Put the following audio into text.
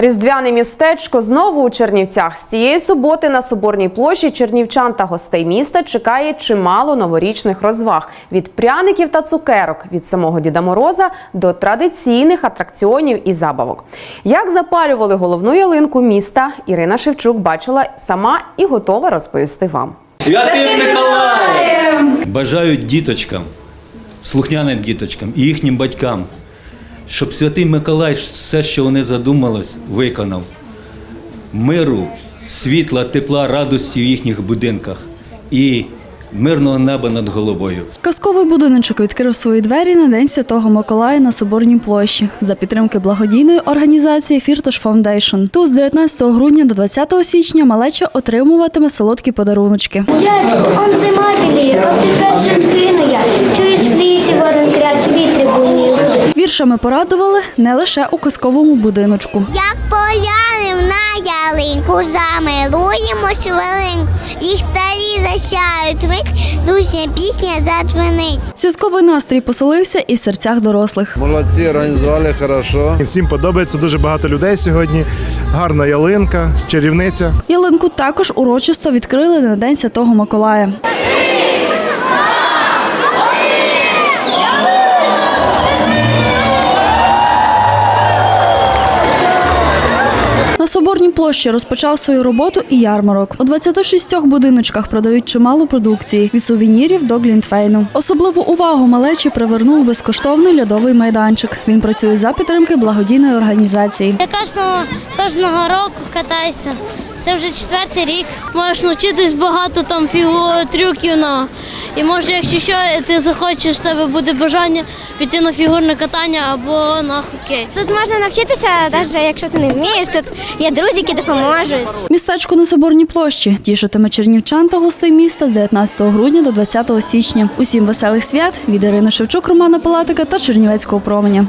Різдвяне містечко знову у Чернівцях. З цієї суботи на Соборній площі чернівчан та гостей міста чекає чимало новорічних розваг від пряників та цукерок, від самого Діда Мороза до традиційних атракціонів і забавок. Як запалювали головну ялинку міста, Ірина Шевчук бачила сама і готова розповісти вам. Святим Миколаєм! Бажають діточкам, слухняним діточкам і їхнім батькам, щоб святий Миколай все, що вони задумались, виконав. Миру, світла, тепла, радості в їхніх будинках і мирного неба над головою. Казковий будиночок відкрив свої двері на День Святого Миколая на Соборній площі за підтримки благодійної організації Фіртош Фаундейшн. Тут з 19 грудня до 20 січня малеча отримуватиме солодкі подаруночки. Дядько, он зима біліє, от тепер же згину я. Віршами порадували не лише у казковому будиночку. Як поглянем на ялинку, замилуємось хвилинку, ліхтарі засяють мить, душня пісня задзвенить. Святковий настрій поселився і в серцях дорослих. Молодці, організували хорошо. Всім подобається дуже багато людей сьогодні. Гарна ялинка, чарівниця. Ялинку також урочисто відкрили на День Святого Миколая. Площі розпочав свою роботу і ярмарок. У 26 будиночках продають чимало продукції від сувенірів до глінтвейну. Особливу увагу малечі привернув безкоштовний льодовий майданчик. Він працює за підтримки благодійної організації. Я кожного, кожного року катаюся. Це вже четвертий рік. Можеш навчитись багато там фігу трюків на. І може, якщо що, ти захочеш, в тебе буде бажання піти на фігурне катання або на хокей. Тут можна навчитися, навіть якщо ти не вмієш. Тут є друзі, які допоможуть. Містечко на Соборній площі тішитиме чернівчан та гостей міста з 19 грудня до 20 січня. Усім веселих свят від Ірини Шевчук, Романа Палатика та Чернівецького променя.